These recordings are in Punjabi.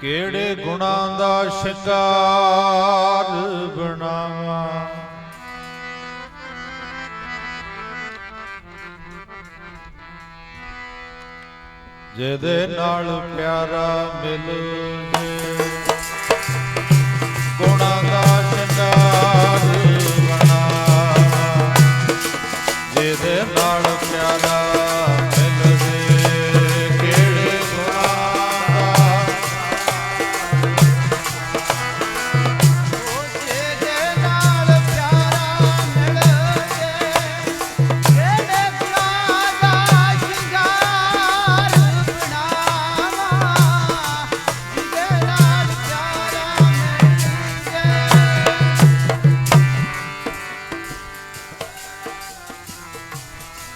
ਕਿਹੜੇ ਗੁਣਾਂ ਦਾ ਸ਼ਿਕਾਰ ਬਣਾਵਾਂ ਜਿਹਦੇ ਨਾਲ ਪਿਆਰਾ ਮਿਲੇ।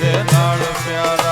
ਜਿਹਦੇ ਨਾਲ ਪਿਆਰ